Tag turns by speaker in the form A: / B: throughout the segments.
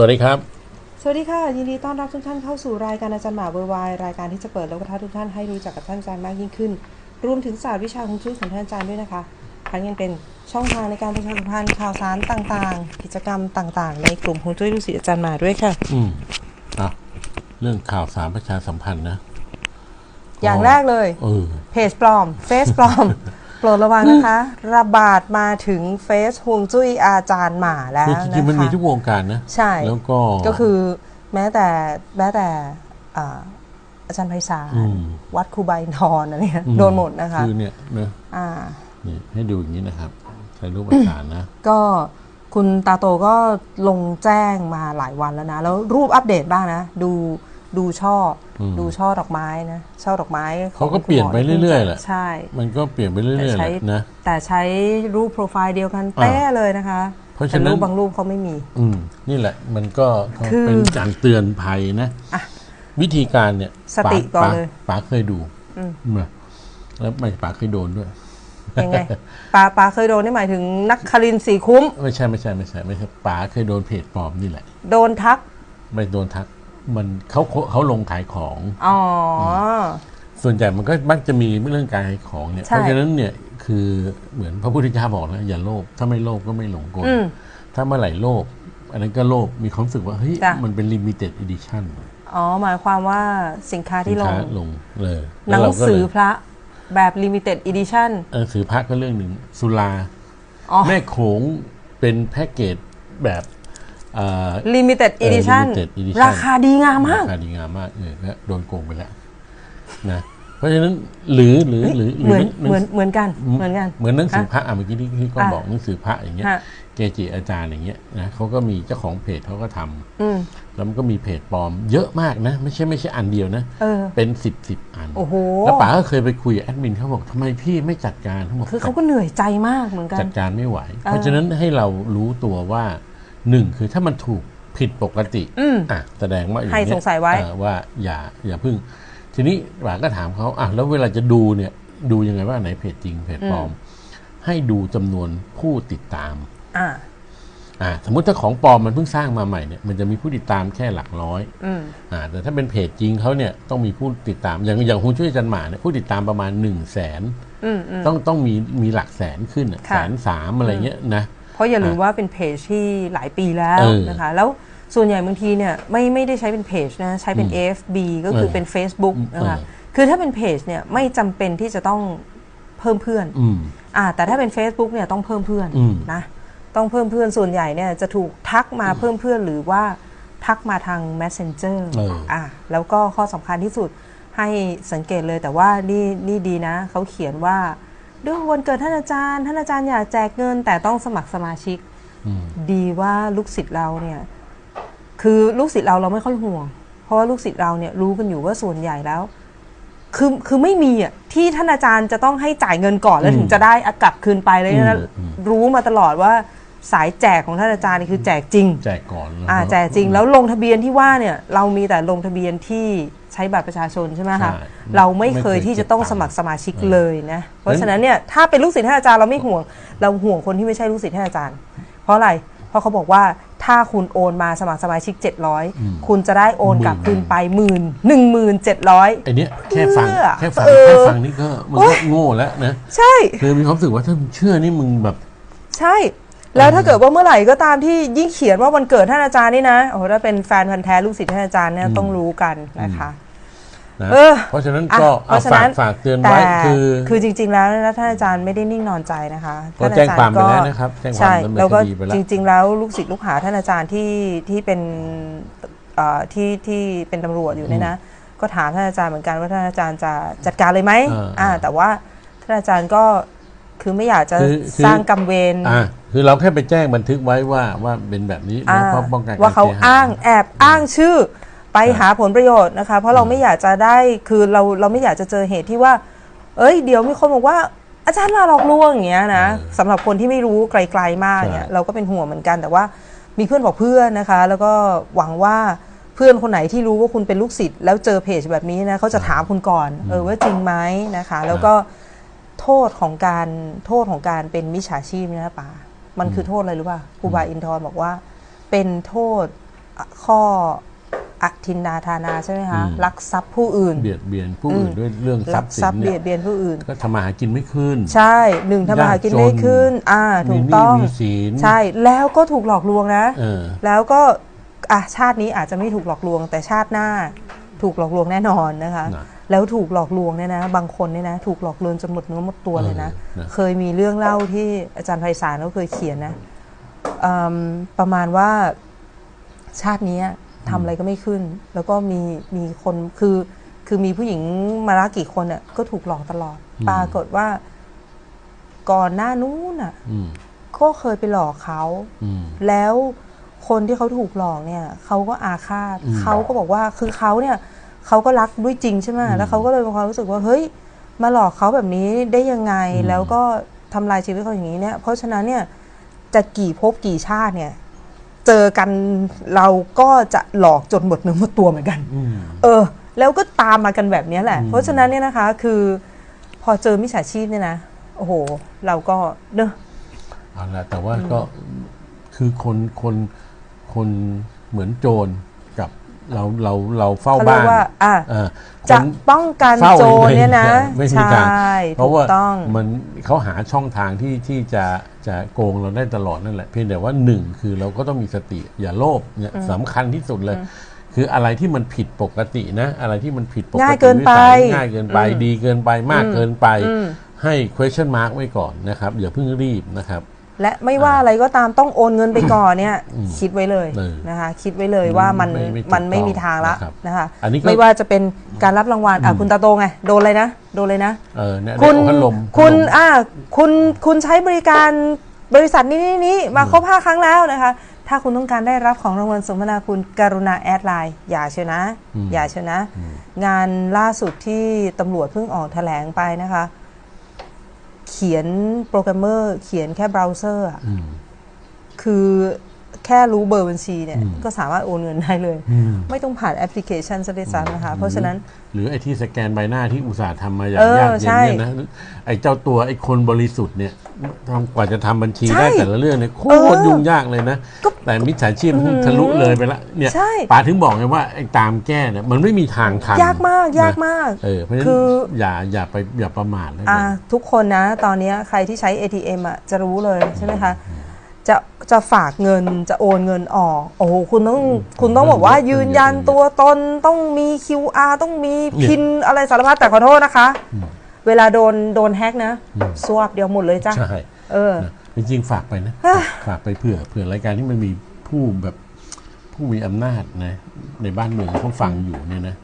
A: วัสดีครับ
B: สวัสดีค่ะ ยินดีต้อนรับทุกท่านเข้าสู่รายการอาจารย์หมาเบอร์ไวรายการที่จะเปิดโลกทัศน์ทุกท่านให้รู้จักกับท่านอาจารย์มากยิ่งขึ้น รวมถึงศาสตร์วิชาฮวงจุ้ยของท่านอาจารย์ด้วยนะคะทั้งยังเป็นช่องทางในการประชาสัมพันธ์ข่าวสารต่างๆ กิจกรรมต่างๆ ในกลุ่มฮวงจุ้ยลูกศิษย์อาจารย์หมาด้วยค่ะ
A: อืมอะเรื่องข่าวสารประชาสัมพันธ์นะ
B: อย่างแรกเลย
A: เออ
B: เพจปลอม เฟซปลอม โปรดระวังนะคะ ระบาดมาถึงเฟซฮวงจุ้ยอาจารย์หมาแล้ว
A: คือจ
B: นะ
A: ริงๆมันมี
B: คะ
A: ทุกวงการนะ
B: ใช่
A: แล้วก็
B: ก็คือแม้แต่แม้แต่อ่าอาจารย์ไพศาล
A: อืม
B: วัดครูบาอินทรอะไรเนี่ย
A: ม
B: โดนหมดนะคะ
A: คือเนี่ยนะ
B: อ่า
A: นี่ให้ดูอย่างนี้นะครับใช้รูปประสานนะ
B: ก็คุณตาโตก็ลงแจ้งมาหลายวันแล้วนะ แล้วรูปอัปเดตบ้างนะ ดู ดูช่ออ
A: ม
B: ดูช่อดอกไม้นะช่อดอกไม้ของ
A: เขาก็เปลี่ยนไปเรื่อยๆแหละ
B: ใช่
A: มันก็เปลี่ยนไปเรื่
B: แต่
A: อยๆแห
B: ใช้
A: ละนะ
B: แต่ใช้รูปโปรไฟล์เดียวกันเป๊ะเลยนะคะ
A: เพราะฉะ
B: แต่
A: นั้น
B: รูปบางรูปเขาไม่มี
A: อืมนี่แหละมันก็ก็
B: คือ
A: เป็นการเตือนภัยนะ
B: อะ
A: วิธีการเนี่ย
B: สติ
A: ป๋า
B: ก่อน
A: ป๋า
B: เลย
A: ป๋าเคยดู
B: อืม
A: นะแล้วไม่ป๋าเคยโดนด้วย
B: ยังไงปาปาเคยโดนนี่หมายถึงนักคารินทร์สีคุ้ม
A: ไม่ใช่ไม่ใช่ไม่ใช่ไม่ใช่ป๋าเคยโดนเพจปลอมนี่แหละ
B: โดนทัก
A: ไม่โดนทัก มันเขาเขาเขาลงขายของ
B: อ๋อ
A: ส่วนใหญ่มันก็มักจะมีเรื่องการขายของเนี่ย
B: ใช่
A: เพราะฉะนั้นเนี่ยคือเหมือนพระพุทธเจ้าบอกนะอย่าโลภถ้าไม่โลภก็ไม่หลงกล
B: อืม
A: ถ้าเมื่อไหร่โลภอันนั้นก็โลภมีความรู้สึกว่าเฮ้ย
B: จ้ะ
A: มันเป็นลิมิเต็ดอีดิชั่น
B: อ๋อ หมายความว่าสินค้าที่ลง
A: ลงเลย
B: ห
A: แล้
B: นั
A: ว
B: ง
A: เราก็
B: สื
A: เล
B: อยพระแบบ limited edition
A: เออสือพระก็เรื่องหนึ่งสุรา
B: อ๋อ
A: แม่โขงเป็นแพ็กเกจแบบเอ่อ
B: limited
A: เออ
B: edition
A: limited edition
B: ราคาดีงามมาก
A: ราคาดีงามมากเออก็โดนโกงไปแล้วนะเพราะฉะนั้นหรือหรือหรือ
B: เหมือน
A: หรื
B: เหมือนเหมือนกันเหมือนกัน
A: เหมือนหนังสือ
B: ฮะ
A: พระอะเมื่อกี้ที่ที่ก็
B: อะ
A: บอกหนังสือพระอย่างเงี้ย
B: ฮะ
A: เกจิอาจารย์อย่างเงี้ยนะเขาก็มีเจ้าของเพจเขาก็ทำ
B: อืม
A: แล้วมันก็มีเพจปลอม เยอะมากนะ ไม่ใช่ไม่ใช่อันเดียวนะ
B: เออ
A: เป็นสิบสิบอัน
B: โอ้โห
A: แล้วป๋าก็เคยไปคุยกับแอดมินเขาบอกทำไมพี่ไม่จัดการเขาบอก
B: คือเขาก็เหนื่อยใจมากเหมือนกัน
A: จัดการไม่ไหว เพราะฉะนั้นให้เรารู้ตัวว่า หนึ่งคือถ้ามันถูกผิดปกติ
B: อืม
A: อะแสดงว่าอย่าง
B: ให้
A: เงี้
B: สงสัยไว้
A: เออว่าอย่าอย่าพึ่ง ทีนี้ป๋าก็ถามเขาอะแล้วเวลาจะดูเนี่ยดูยังไงว่าอันไหนเพจจริงเพจปลอม ให้ดูจำนวนผู้ติดตาม
B: อ่า
A: อ่าสมมติถ้าของปลอมมันเพิ่งสร้างมาใหม่เนี่ยมันจะมีผู้ติดตามแค่หลักร้อย
B: อืม
A: อ่าแต่ถ้าเป็นเพจจริงเขาเนี่ยต้องมีผู้ติดตามอย่างอย่างคุณช่วยจันหมาเนี่ยผู้ติดตามประมาณ1นึ่งแสน
B: อืมอืม
A: ต้องต้องมีมีหลักแสนขึ้นอะ
B: ค่ะ
A: แสนสามอะไรเงี้ยนะ
B: เพ ราะอย่าลืมว่าเป็นเพจที่หลายปีแล้ว
A: เออ
B: นะคะ แล้วส่วนใหญ่บางทีเนี่ยไม่ไม่ได้ใช้เป็นเพจนะใช้เป็น AFB ก็คือ
A: เออ
B: เป็น Facebook นะคะ
A: เออ
B: คือถ้าเป็นเพจเนี่ยไม่จำเป็นที่จะต้องเพิ่มเพื่อน
A: อืม
B: อ่าแต่ถ้าเป็น Facebook เนี่ยต้องเพิ่มเพื่อน
A: อืม
B: นะต้องเพิ่มเพื่อนส่วนใหญ่เนี่ยจะถูกทักมาเพิ่มเพื่อนหรือว่าทักมาทาง Messenger
A: เอออ่
B: อ่าแล้วก็ข้อสำคัญที่สุดให้สังเกตเลยแต่ว่านี่นี่ดีนะ เขาเขียนว่า ด้วยวันเกิดท่านอาจารย์ ท่านอาจารย์อยากแจกเงิน แต่ต้องสมัครสมาชิก
A: อืม
B: ดีว่าลูกศิษย์เราเนี่ย คือลูกศิษย์เราเราไม่ค่อยห่วง เพราะว่าลูกศิษย์เราเนี่ยรู้กันอยู่ว่าส่วนใหญ่แล้ว คือคือไม่มีอะที่ท่านอาจารย์จะต้องให้จ่ายเงินก่อนแล้ว
A: อืม
B: ถึงจะได้เอากลับคืนไปเลย
A: อื
B: นะ
A: มอืม
B: รู้มาตลอดว่า สายแจกของท่านอาจารย์นี่คือแจกจริง
A: แจกก่อนนะ
B: อ่าแจกจริงแล้วลงทะเบียนที่ว่าเนี่ยเรามีแต่ลงทะเบียนที่ใช้บัตรประชาชนใช่ไหมคะ
A: ใช่
B: เราไม่เคย
A: ไม่เคย
B: ที่จะต้อง
A: เก็บตั
B: ส
A: งค์
B: มัครสมาชิก
A: เออ
B: เลยนะเพราะฉะนั้นเนี่ยถ้าเป็นลูกศิษย์ท่านอาจารย์เราไม่ห่วง เราห่วงคนที่ไม่ใช่ลูกศิษย์ท่านอาจารย์ เพราะอะไรเพราะเขาบอกว่าถ้าคุณโอนมาสมัครสมาชิก 700 คุณจะได้โอนกลับคืนไปหมื่นหนึ่งหมื่นเจ็ดร้อย
A: ไอเนี้ยแค่ฟัง
B: เพื่อ
A: แค่ฟัง
B: เออ
A: แค่ฟังนี่ก็มันก็โง่แล้วนะ
B: ใช่
A: คือมีความรู้สึกว่าถ้ามึงเชื่อนี่มึงแบบ
B: ใช่ แล้วถ้าเกิดว่าเมื่อไหร่ก็ตามที่ยิ่งเขียนว่าวันเกิดท่านอาจารย์นี่นะโอ้โหถ้าเป็นแฟนพันธ์แท้ลูกศิษย์ท่านอาจารย์เนี่ยต้องรู้กันนะคะ
A: นะ
B: เออ
A: เพราะฉะนั้น
B: อะ
A: ก็
B: เพ
A: เอา
B: ราะฉะ
A: ฝา
B: นั้
A: ก
B: น
A: ฝากเตือน
B: แต่
A: ไว้คือ
B: คือจริง ๆ แล้วนะท่านอาจารย์ไม่ได้นิ่งนอนใจนะคะ
A: ก็
B: ท่น
A: แจ้ง
B: อจรย์
A: ความไป
B: ก็
A: แล้วนะครับแจ้งความ
B: ใช่
A: ดำเนิน
B: แล้วก็
A: คดีไปแล้ว
B: จริง ๆ แล้วลูกศิษย์ลูกหาท่านอาจารย์ที่ที่เป็นเอ่อที่ที่เป็นตำรวจอยู่เนี่ยนะ ก็ถามท่านอาจารย์เหมือนกันว่าท่านอาจารย์จะจัดการเลยไหม
A: เอออ่
B: อ่าแต่ว่าท่านอาจารย์ก็ คือไม่อยากจะ
A: คือคือ
B: สร้างกรรมเวร
A: อ่าคือเราแค่ไปแจ้งบันทึกไว้ว่าว่าเป็นแบบนี้
B: อ่า
A: แล้วก็ป้องกัน
B: ว่าเขา
A: รสียหย
B: อ้างแอบอ้างชื่อไปหาผลประโยชน์นะคะ เพราะเราไม่อยากจะได้คือเราเราไม่อยากจะเจอเหตุที่ว่า เอ้ยเดี๋ยวมีคนบอกว่า อาจารย์มาหลอกลวงอย่างเงี้ยนะสำหรับคนที่ไม่รู้ไกลๆมากเนี่ยเราก็เป็นห่วงเหมือนกัน แต่ว่ามีเพื่อนบอกเพื่อนนะคะ แล้วก็หวังว่าเพื่อนคนไหนที่รู้ว่าคุณเป็นลูกศิษย์แล้วเจอเพจแบบนี้นะเขาจะถามคุณก่อนเออว่าจริงไหมนะคะ แล้วก็ โทษของการโทษของการเป็นมิจฉาชีพเนะป่ามันคือโทษอะไรรู้ป่ะครูบาอินทร์บอกว่า เป็นโทษข้ออทินนาทานาใช่ไหมคะ
A: อืม
B: ลักทรัพย์ผู้อื่น
A: เบียดเบียนผู้อื่นด้วยเรื่องทรั
B: ลั
A: พย์สิ
B: ทรั
A: น
B: พย์
A: เนี่
B: เบีย
A: ย
B: ดเบียนผู้อื่น
A: ก็ทำมาหากินไม่ขึ้น
B: ใช่หนึ่งทำมาหากินไม่ขึ้น อ่า ถูกต้อง
A: มีหนี้มีสิน
B: ใช่แล้วก็ถูกหลอกลวงนะ
A: เออ
B: แล้วก็อะชาตินี้อาจจะไม่ถูกหลอกลวง แต่ชาติหน้าถูกหลอกลวงแน่นอนนะคะ
A: นะ
B: แล้วถูกหลอกลวงเนี่ยนะ บางคนเนี่ยนะ ถูกหลอกลวงจนหมดเนื้อหมดตัวเลยนะ
A: เออนะ
B: เคยมีเรื่องเล่าที่อาจารย์ไพศาลเขาเคยเขียนนะอืมประมาณว่าชาตินี้ทำอะไรก็ไม่ขึ้น แล้วก็มีมีคนคือคือมีผู้หญิงมาละกี่คนอะก็ถูกหลอกตลอด ปรากฏว่า ก่อนหน้านู้นอะ
A: อืม
B: ก็เคยไปหลอกเขา
A: อืม
B: แล้วคนที่เขาถูกหลอกเนี่ยเขาก็อาฆาต
A: อืม
B: เขาก็บอกว่าคือเขาเนี่ย เขาก็รักด้วยจริงใช่ไหม
A: อืม
B: แล้วเขาก็เลยมีความรู้สึกว่าเฮ้ย มาหลอกเขาแบบนี้ได้ยังไง
A: อืม
B: แล้วก็ทำลายชีวิตเขาอย่างนี้เนี่ย เพราะฉะนั้นเนี่ยจะกี่ภพกี่ชาติเนี่ย เจอกันเราก็จะหลอกจนหมดเนื้อหมดตัวเหมือนกัน
A: อืม
B: เออ แล้วก็ตามมากันแบบเนี้ยแหละ
A: อืม
B: เพราะฉะนั้นเนี่ยนะคะ คือ พอเจอมิจฉาชีพเนี่ยนะโอ้โห เราก็เนอะ
A: เอาละแต่ว่าก็คือคนคนคนเหมือนโจรกับ เราเราเราเฝ้า
B: เขาเรี
A: บ้ายน
B: กว่าอะ
A: เออ
B: จะ
A: คน
B: ป้องกัน
A: เฝ้า
B: โจร
A: อง
B: เนี่ยนะ
A: ไม่มี
B: ใช่
A: ทางเพ
B: ถู
A: ราะ
B: ก
A: ว่า
B: ต้อง
A: มันเขาหาช่องทางที่ที่จะจะโกงเราได้ตลอดนั่นแหละเพียงแต่ว่าหนึ่งคือเราก็ต้องมีสติอย่าโลภเนี่ยสำคัญที่สุดเลย คืออะไรที่มันผิดปกตินะ อะไรที่มันผิดปกติ
B: ง่ายเกินไป
A: วิสัยง่ายเกินไป
B: อืม
A: ดีเกินไปมาก
B: อืม
A: เกินไป
B: อืม
A: ให้ question mark ไว้ก่อนนะครับอย่าเพิ่งรีบนะครับ
B: และไม่ว่าอะไรก็ตามต้องโอนเงินไปก่อนเนี่ย
A: อืม
B: คิดไว้เลย
A: เออ
B: นะคะ คิดไว้เลยว่ามัน
A: ไม่ไม่ถูก
B: มันไม่มีทางละ
A: ต้องนะครับ
B: นะคะ
A: อันนี้ก็
B: ไม่ว่าจะเป็นการรับรางวัลอะคุณตาโตไงโดนเลยนะโดนเลยนะ
A: เออเนี่ย
B: คุณ
A: ได้พัดลม
B: คุณ
A: พัดลม
B: อ่าคุณคุณใช้บริการบริษัทนี้นี้นี้มาครบห้าครั้งแล้วนะคะถ้าคุณต้องการได้รับของรางวัลสมนาคุณกรุณาแอดไลน์อย่าเชียวนะ
A: อืม
B: อย่าเชียวนะ
A: อืม
B: งานล่าสุดที่ตำรวจเพิ่งออกแถลงไปนะคะเขียนโปรแกรมเมอร์ เขียนแค่เบราว์เซอร์อะ
A: อืม
B: คือ แค่รู้เบอร์บัญชีเนี่ย
A: อืม
B: ก็สามารถโอนเงินได้เลย
A: อืม
B: ไม่ต้องผ่านแอปพลิเคชันซะด้วยซ้ำนะคะ เพราะฉะนั้น
A: หรือไอ้ที่สแกนใบหน้าที่อุตส่าห์ทำมาอย่าง
B: เออยา
A: กเย็น
B: ใช่
A: เนี่ยนะไอ้เจ้าตัวไอ้คนบริสุทธิ์เนี่ยทำกว่าจะทำบัญชี
B: ใช่
A: ได้แต่ละเรื่องเนี่ยโค
B: เอ
A: ตร
B: อ
A: ยุ่งยากเลยนะ
B: ก็
A: แต่มิจฉาชีพมันทะลุเลยไปละเนี่ย
B: ใช่
A: ป๋าถึงบอกไงว่าไอ้ตามแก้เนี่ยมันไม่มีทางทัน
B: ยากมากยาก
A: นะ
B: มาก
A: เออเพราะฉะนั้น
B: คือ
A: อย่าอย่าไปอย่าประมาทเลย
B: อะทุกคนนะ ตอนนี้ใครที่ใช้ ATM อะจะรู้เลยใช่ไหมคะ จะจะฝากเงินจะโอนเงินออก โอ้โหคุณต้องคุณต้องบอกว่ายืนยันตัวตนต้องมี QR ต้องมีพินอะไรสารพัดแต่ขอโทษนะคะ เวลาโดนโดนแฮ็กนะสวบเดียวหมดเลยจ้ะ
A: ใช่
B: เออ
A: นะจริงๆฝากไปนะ
B: อะ
A: ฝากไปเผื่อเผื่อรายการที่มันมีผู้แบบผู้มีอำนาจนะ ในบ้านเมืองเขาฟังอยู่เนี่ยนะ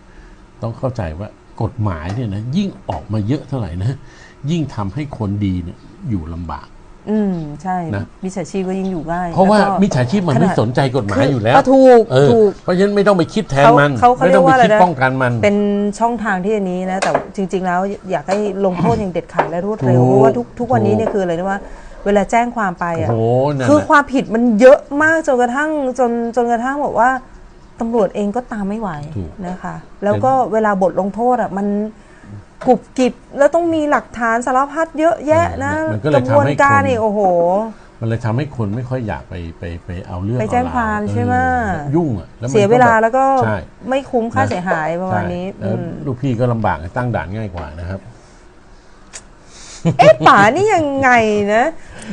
A: ต้องเข้าใจว่ากฎหมายเนี่ยนะยิ่งออกมาเยอะเท่าไหร่นะ ยิ่งทำให้คนดีเนี่ยอยู่ลำบาก
B: อืมใช่
A: นะ
B: มิจฉาชีพก็ยิ่งอยู่ง่าย
A: เพราะว่า
B: แล้วก็
A: มิจฉาชีพมันไม่
B: ขนาด
A: สนใจกฎหมายอยู่แล้ว
B: ก็ถูก
A: เออ
B: ถูก
A: เพราะฉะนั้นไม่ต้องไปคิดแทน
B: เขา
A: มัน
B: เขาเขา
A: ไม่ต้องไป
B: เรียกว่า
A: คิด
B: อะไรนะ
A: ป้องกันมัน
B: เป็นช่องทางที่อันนี้นะ แต่จริง ๆ แล้วอยากให้ลงโทษอย่างเด็ดขาดและรวดเร็ว
A: ถูก
B: เพราะว่าทุกทุกวันนี้
A: ถูก
B: เนี่ยคืออะไรนะว่า เวลาแจ้งความไป
A: โอ้
B: อะ
A: โหนั่น
B: คือ
A: น่ะ
B: ความผิดมันเยอะมากจนกระทั่งจนจนกระทั่งบอกว่าตำรวจเองก็ตามไม่ไหว
A: ถูก
B: นะคะ แล้วก็เวลาบทลงโทษอะมัน กรุบกริบแล้วต้องมีหลักฐานสารพัดเยอะแยะนะ
A: มันก็
B: ก
A: เลย
B: ระบ
A: ทำ
B: วน
A: ให้
B: การ
A: คน
B: นี่โอ้โห
A: มันเลยทำให้คนไม่ค่อยอยากไปไปไปเอาเรื่อง
B: ไปแจ้ง
A: เอร
B: ความ
A: เออ
B: ใช่ไหม
A: ยุ่งอะแล้วมัน
B: เสียเวลาแล้วก็
A: ใช่
B: ไม่คุ้มค่า
A: นะ
B: เสียหายประมาณนี้
A: ใช่แล้ว
B: อืม
A: ลูกพี่ก็ลำบากตั้งด่านง่ายกว่านะครับ
B: เอ๊ะป๋านี่ยังไงนะ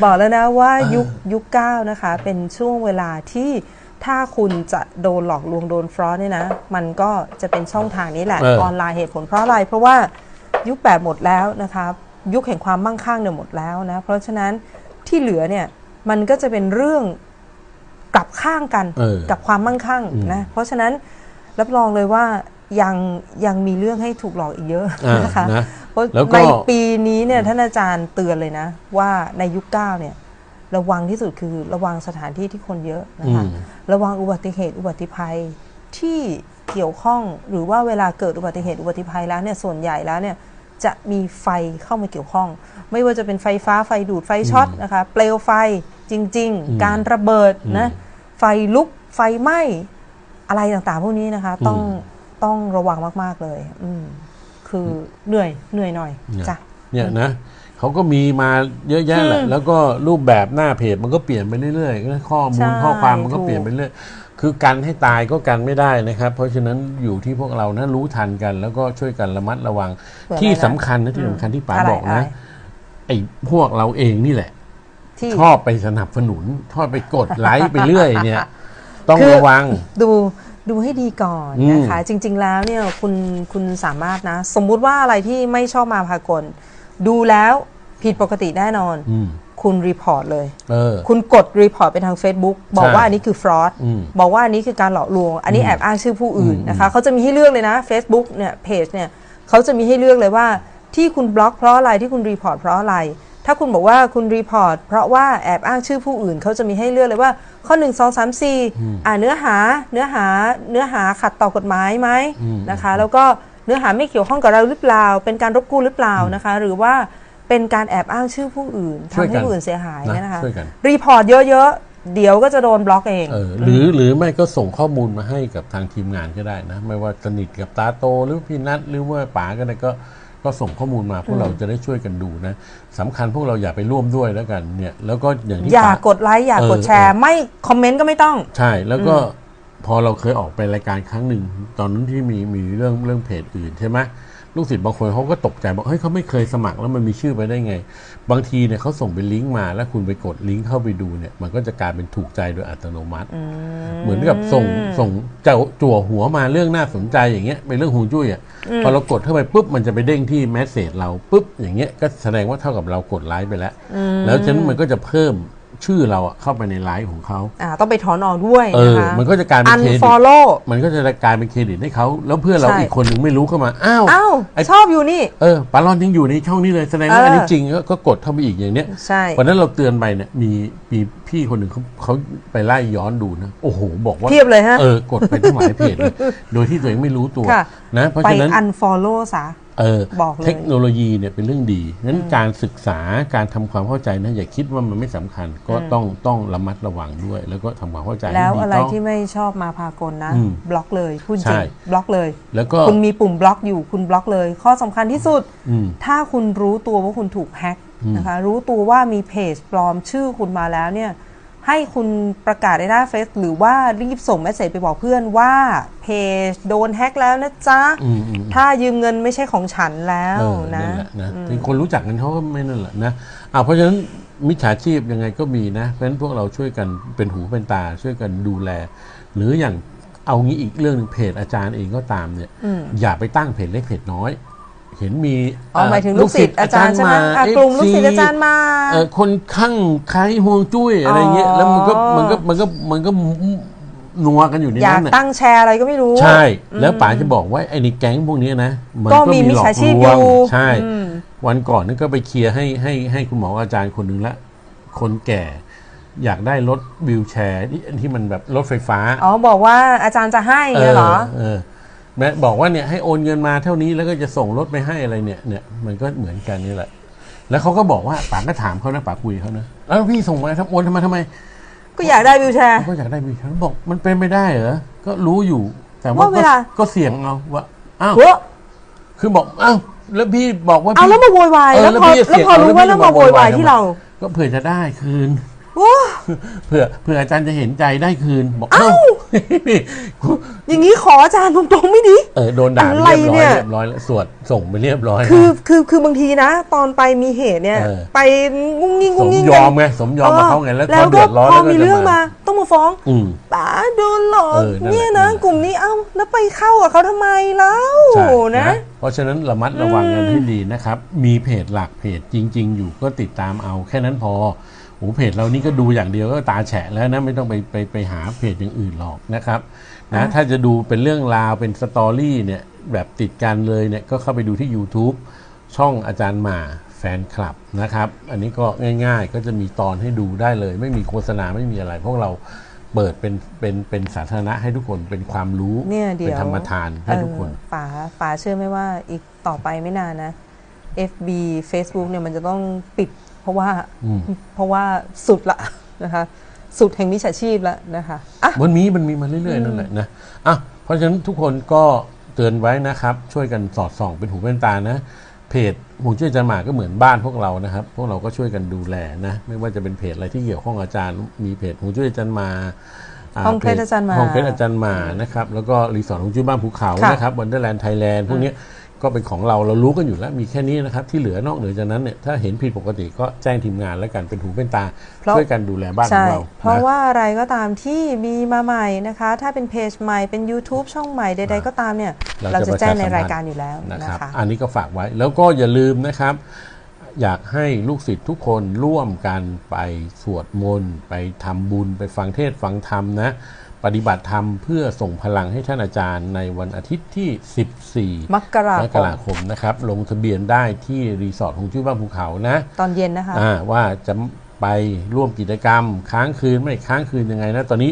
B: บอกแล้วนะว่ายุคยุคเก้านะคะ เป็นช่วงเวลาที่ถ้าคุณจะโดนหลอกลวงโดนฟรอสเนี่ยนะ มันก็จะเป็นช่องทางนี้แหละ
A: เออ
B: ออนไลน์เหตุผลเพราะอะไร เพราะว่า ยุคแบบหมดแล้วนะคะยุคแห่งความมั่งคั่งเนี่ยหมดแล้วนะเพราะฉะนั้นที่เหลือเนี่ยมันก็จะเป็นเรื่องกลับข้างกัน
A: เออ
B: กับความมั่งคั่ง
A: อืม
B: นะเพราะฉะนั้นรับรองเลยว่ายังยังมีเรื่องให้ถูกหลอกอีกเยอะ
A: อ่า
B: นะคะ
A: นะ
B: เพราะ
A: แล้วก็
B: ในปีนี้เนี่ยท่านอาจารย์เตือนเลยนะ ว่าในยุคเก้าเนี่ยระวังที่สุดคือระวังสถานที่ที่คนเยอะนะคะ
A: อืม
B: ระวังอุบัติเหตุอุบัติภัยที่เกี่ยวข้องหรือว่าเวลาเกิดอุบัติเหตุอุบัติภัยแล้วเนี่ยส่วนใหญ่แล้วเนี่ย จะมีไฟเข้ามาเกี่ยวข้อง ไม่ว่าจะเป็นไฟฟ้าไฟดูดไฟช็อตนะคะ เปลวไฟจริง
A: อืม
B: ๆการระเบิดนะ
A: อืม
B: ไฟลุกไฟไหม้อะไรต่างๆ พวกนี้นะคะ ต้อง
A: อืม
B: ต้องระวังมากๆเลย อืมคือเหนื่อยเหนื่อยหน่อย
A: เนี่ย
B: จ้ะ
A: เนี่ยนะเขาก็มีมาเยอะแยะแหละ
B: อืม
A: แล้วก็รูปแบบหน้าเพจมันก็เปลี่ยนไปเรื่อยๆข้อมูล
B: ใช่
A: ข้อความมันก็
B: ถูก
A: เปลี่ยนไปเรื่อย คคือกันให้ตายก็กันไม่ได้นะครับ เพราะฉะนั้นอยู่ที่พวกเรานะรู้ทันกัน แล้วก็ช่วยกันระมัดระวัง
B: เผื่อ
A: ที่
B: อะไรนะ
A: สำคัญนะที่สำคัญที่ป๋า
B: อะไร
A: บอก
B: อะไร
A: นะไอ้พวกเราเองนี่แหละ
B: ที่
A: ชอบไปสนับสนุนชอบไปกดไลค์ไปเรื่อยเนี่ย ต้อง
B: คือ
A: ระวัง
B: ดูดูให้ดีก่อน
A: อืม
B: นะคะ จริง ๆ แล้วเนี่ยคุณคุณสามารถนะ สมมุติว่าอะไรที่ไม่ชอบมาพากล ดูแล้วผิดปกติแน่นอน
A: อืม
B: คุณรีพอร์ตเลย
A: เออ
B: คุณกดรีพอร์ตไปทาง Facebook บอก
A: ใช่
B: ว่าอันนี้คือฟรอ d
A: อืม
B: บอกว่าอันนี้คือการหลอกลวง อันนี้แอบอ้างชื่อผู้อื่นนะคะเขาจะมีให้เลือกเลยนะ Facebook เนี่ยเพจเนี่ยเขาจะมีให้เลือกเลยว่าที่คุณบล็อกเพราะอะไรที่คุณรีพอร์ตเพราะอะไร ถ้าคุณบอกว่าคุณรีพอร์ตเพราะว่าแอบอ้างชื่อผู้อื่นเขาจะมีให้เลือกเลยว่า ข้อ 1 2 3 4อ่าเนื้อหาเนื้อหาเนื้อหาขัดต่อกฎหมายไหมนะคะ แล้วก็เนื้อหาไม่เกี่ยวข้องกับเราหรือเปล่า เป็นการรบกวนหรือเปล่านะคะ หรือว่า เป็นการแอบอ้างชื่อผู้อื่น
A: ช่วย
B: ทำ
A: กั
B: ให้
A: น
B: ผู้อื่นเสียหาย
A: นะ
B: เนี่ยนะคะ
A: ช่วยกัน
B: รีพอร์ตเยอะๆ เดี๋ยวก็จะโดนบล็อกเอง
A: เออหรือหรือไม่ก็ส่งข้อมูลมาให้กับทางทีมงานก็ได้นะ ไม่ว่าสนิทกับตาโตหรือพี่นัทหรือว่าป๋าก็ได้ก็ก็ส่งข้อมูลมาพวกเราจะได้ช่วยกันดูนะสำคัญพวกเราอย่าไปร่วมด้วยแล้วกันเนี่ยแล้วก็อย่างที่
B: อย่า
A: ป๋
B: กดไลค์อย่ากด
A: เออ
B: แชร์ ไม่คอมเมนต์ก็ไม่ต้อง
A: ใช่แล้วก็พอเราเคยออกไปรายการครั้งหนึ่งตอนนั้นที่มีมีเรื่องเรื่องเพจอื่นใช่ไหม ลูกศิษย์บางคนเขาก็ตกใจบอกเฮ้ยเขาไม่เคยสมัครแล้วมันมีชื่อไปได้ไง บางทีเนี่ยเขาส่งเป็นลิงก์มาแล้วคุณไปกดลิงก์เข้าไปดูเนี่ยมันก็จะกลายเป็นถูกใจโดยอัตโนมัติ เหมือนกับส่งส่งเจ้าจั่วหัวมาเรื่องน่าสนใจอย่างเงี้ยเป็นเรื่องหูจุ้ยอะพอเรากดเข้าไปปุ๊บมันจะไปเด้งที่แมสเซจเราปุ๊บอย่างเงี้ยก็แสดงว่าเท่ากับเรากดไลค์ไปแล้ว แล้วฉะนั้นมันก็จะเพิ่ม ชื่อเราอะเข้าไปในไลฟ์ของเขา
B: อ่าต้องไปถอนออกด้วย
A: เอ
B: นะ
A: อ
B: คะ
A: มันก็จะกลายเป็นเครดิต
B: unfollow
A: มันก็จะกลายเป็นเครดิตให้เขาแล้วเพื่อนเรา
B: ใช่
A: อีกคนหนึ่งไม่รู้เข้ามาอ้าว
B: อ้าว
A: ไอ้
B: ชอบอยู่นี่
A: เออปาลอนยังอยู่ในช่องนี้เลยแสดงว่า
B: เอออั
A: อันนี้จริงก็ก็กดเข้าไปอีกอย่างเนี้ย
B: ใช่
A: วันนั้นเราเตือนไปเนี่ยมีมีพี่คนหนึ่งเขาเขาไปไล่ย้อนดูนะ โอ้โห บอกว่า
B: เทียบเลยฮะ
A: เออกดไปทั้งหลายเพจเลย โดยที่ตัวเองไม่รู้ตัว
B: ค่ะ
A: นะ เพราะ
B: ไป
A: ฉะนั้น
B: unfollow ซะ
A: เออ
B: บอกเลย
A: เทคโนโลยีเนี่ยเป็นเรื่องดีนั้นการศึกษาการทำความเข้าใจนะอย่าคิดว่ามันไม่สำคัญ ก็ต้องต้องระมัดระวังด้วย แล้วก็ทำความเข้าใจให้
B: แล้ว
A: ดี
B: อะไร
A: ต้อง
B: ที่ไม่ชอบมาพากลนะ
A: อืม
B: บล็อกเลยพูดจ
A: ใช่
B: ริงบล็อกเลย
A: แล้วก็
B: คุณมีปุ่มบล็อกอยู่คุณบล็อกเลย ข้อสำคัญที่สุด
A: อืม
B: ถ้าคุณรู้ตัวว่าคุณถูกแฮ็ก
A: อืม
B: นะคะรู้ตัวว่ามีเพจปลอมชื่อคุณมาแล้วเนี่ย ให้คุณประกาศในหน้าเฟซหรือว่ารีบส่งเมสเซจไปบอกเพื่อนว่าเพจโดนแฮ็กแล้วนะจ๊ะ
A: อืมอืม
B: ถ้ายืมเงินไม่ใช่ของฉันแล้ว
A: เออ
B: นะ
A: นั่นแหละนะถึงคนรู้จักกันเขาก็ไม่นั่นแหละนะอ่าเพราะฉะนั้นมิจฉาชีพยังไงก็มีนะ เพราะฉะนั้นพวกเราช่วยกันเป็นหูเป็นตาช่วยกันดูแล หรืออย่างเอางี้อีกเรื่องหนึ่งเพจอาจารย์เองก็ตามเนี่ยอย่าไปตั้งเพจเล็กเพจน้อย เห็นมี
B: อ๋อหมายถึงลูกศิษย์อาจารย์ใช่ไหมอะกลุ่มลูกศิษย์อาจารย์มา
A: เออคนข้างใครห่วงจุ้ยอะไรเงี้ยแล้วมันก็มันก็มันก็มันก็นัวกันอยู่ใน
B: อยา
A: นั้
B: ก
A: นน่ะ
B: ตั้งแชร์อะไรก็ไม่รู้
A: ใช่ แล้วป๋าจะบอกว่าไอ้ในแก๊งพวกเนี้ยนะ มัน
B: ก็
A: ก็
B: มี
A: มี
B: มิ
A: ห
B: จ
A: ลอก
B: ฉาชีพ
A: ลวง
B: อยู่
A: ใช่
B: อืม
A: วันก่อนนี่ก็ไปเคลียร์ให้ให้ให้คุณหมออาจารย์คนหนึ่งละ คนแก่อยากได้รถวิวแชร์ที่ที่มันแบบรถไฟฟ้า
B: อ๋อ บอกว่าอาจารย์จะให้เงี้ยเหรอ
A: เออ แม่บอกว่าเนี่ยให้โอนเงินมาเท่านี้แล้วก็จะส่งรถไปให้อะไรเนี่ยเนี่ยมันก็เหมือนกันนี่แหละ แล้วเขาก็บอกว่าป๋าก็ถามเขานะป๋าคุยกับเขานะแล้วพี่ส่งมาทำโอนทำไมทำไม
B: ก็อยากได้วิวแชร์
A: เขาก็อยากได้วิวแชร์บอกมันเป็นไม่ได้เหรอก็รู้อยู่ แต่ว่า
B: ว่าเว
A: ก็
B: ลา
A: ก็เสี่ยงเอาว่าอ้าว
B: โว้
A: คือบอกอ้าวแล้วพี่บอกว่า
B: เอา
A: พี่
B: แล้วมาโวยวาย
A: เออ
B: แล้วพอ
A: แล้วพี่
B: แล้วพอรู้
A: เสีย
B: ว่า
A: เอาแล้
B: แล้ว
A: ว
B: มา
A: พี่
B: โวยวาย
A: มาโวยวาย
B: ที่เรา
A: ก็เผื่อจะได้คืน
B: ว้า
A: เผื่อเผื่ออาจารย์จะเห็นใจได้คืนบอกเอ้ากู
B: อย่างนี้ขออาจารย์ตรงๆไม่ดี
A: เออโดนด่าไป
B: อะไร
A: เรียบร้
B: เนี่
A: อย
B: ย
A: เรียบร้อยแล้วสวดส่งไปเรียบร้อย
B: คือ
A: นะ
B: คือคือบางทีนะ ตอนไปมีเหตุเนี่ย
A: เออ
B: ไปงุ้งงิ้ง
A: ส
B: งุ้ง
A: ม
B: งิ้ง
A: ย
B: กั
A: อนมไงสมยอมมาเขาไงแล้ว
B: แล้
A: เขา
B: วก็
A: เดือดร้อน
B: พอ
A: แล้วก็
B: มี
A: จะ
B: เรื่อง
A: มา
B: มา ต้องมาฟ้อง
A: อืม
B: ป๋าโดนหลอก
A: เออนั่นแหละ
B: เนี่ยนะ
A: นั่นแหละ
B: กลุ่มนี้เอ้าแล้วไปเข้ากับเขาทำไมเล่า
A: ใช่
B: นะ
A: นะเพราะฉะนั้นระมัดระวังกันให้ดีนะครับ มีเพจหลักเพจจริง ๆ อยู่ก็ติดตามเอาแค่นั้นพอ โอ้เพจเรานี่ก็ดูอย่างเดียวก็ตาแฉะแล้วนะไม่ต้องไปไปไปหาเพจอย่างอื่นหรอกนะครับนะถ้าจะดูเป็นเรื่องราวเป็นสตอรี่เนี่ยแบบติดกันเลยเนี่ยก็เข้าไปดูที่ YouTube ช่องอาจารย์หมาแฟนคลับนะครับ อันนี้ก็ง่ายๆ ก็จะมีตอนให้ดูได้เลย ไม่มีโฆษณาไม่มีอะไร พวกเราเปิดเป็นเป็นเป็นสาธารณะให้ทุกคนเป็นความรู้
B: เนี่ยเดี๋ยว
A: เป็นธรรมทานให้ทุกคน
B: เออป๋าป๋าเชื่อไหมว่าอีกต่อไปไม่นานนะ FB Facebook เนี่ยมันจะต้องปิด เพราะว่า
A: อืม
B: เพราะว่าสุดละนะคะสุดแห่งมิจฉาชีพแล้วนะคะอะ
A: มันมีมันมีมาเรื่อยๆนั่นแหละนะอะเพราะฉะนั้นทุกคนก็เตือนไว้นะครับ ช่วยกันสอดส่องเป็นหูเป็นตานะเพจหงช่วยอาจารย์หมาก็เหมือนบ้านพวกเรานะครับ พวกเราก็ช่วยกันดูแลนะไม่ว่าจะเป็นเพจอะไรที่เกี่ยวข้องอาจารย์ มีเพจหงช่วยอาจารย์หมา
B: ห้องเพชรอาจารย์หมา
A: ห้องเพชรอาจารย์หมานะครับแล้วก็รีสอร์ทของจุ้ยบ้านภูเขา
B: ค่ะ
A: นะครับวันเดอร์แลนด์ไทยแลนด์พวกเนี้ย ก็เป็นของเราเรารู้กันอยู่แล้วมีแค่นี้นะครับ ที่เหลือนอกเหนือจากนั้นเนี่ยถ้าเห็นผิดปกติก็แจ้งทีมงานแล้วกันเป็นหูเป็นตา
B: เพราะ
A: ช่วยกันดูแลบ้านขอ
B: ใช่
A: งเรา
B: เพราะ
A: น
B: ว่าอะไรก็ตามที่มีมาใหม่นะคะ ถ้าเป็นเพจใหม่เป็น YouTube ช่องใหม่ใดๆก็ตามเนี่ยเราจะแจ้งในรายการอยู่แล้ว
A: นะ
B: นะครับคะ
A: อันนี้ก็ฝากไว้แล้วก็อย่าลืมนะครับอยากให้ลูกศิษย์ทุกคนร่วมกันไปสวดมนต์ไปทำบุญไปฟังเทศน์ฟังธรรมนะ ปฏิบัติธรรมเพื่อส่งพลังให้ท่านอาจารย์ในวันอาทิตย์ที่ 14
B: มกรา
A: ม
B: ค
A: ก
B: ม
A: ราคมนะครับ ลงทะเบียนได้ที่รีสอร์ทของชื่อบ้านภูเขานะ
B: ตอนเย็นนะคะ
A: อ่าว่าจะไปร่วมกิจกรรม ค้างคืนไม่ค้างคืนยังไงนะ ตอนนี้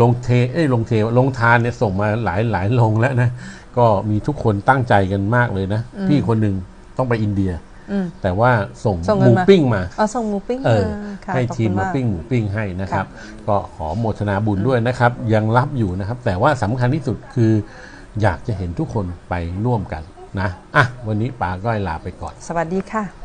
A: ลงเทเอ้ยลงเทลงทานเนี่ยส่งมาหลายหลายลงแล้วนะ ก็มีทุกคนตั้งใจกันมากเลยนะ พี่คนหนึ่งต้องไปอินเดีย
B: อืม
A: แต่ว่าส่ง
B: ส่ง
A: ห
B: เงิน
A: มู
B: มา
A: ปิ้งมา
B: เอาส่งหมูปิ้ง
A: เอ
B: มา
A: อ
B: ค่ะ
A: ให้
B: ขอบ
A: ทีม
B: คุณ
A: มาปิ้งหมูปิ้งให้นะครับ
B: ค่ะ
A: ก็ขอโมทนาบุญด้วยนะครับ ยังรับอยู่นะครับ แต่ว่าสำคัญที่สุดคือ อยากจะเห็นทุกคนไปร่วมกันนะอะวันนี้ป๋าก้อยลาไปก่อน
B: สวัสดีค่ะ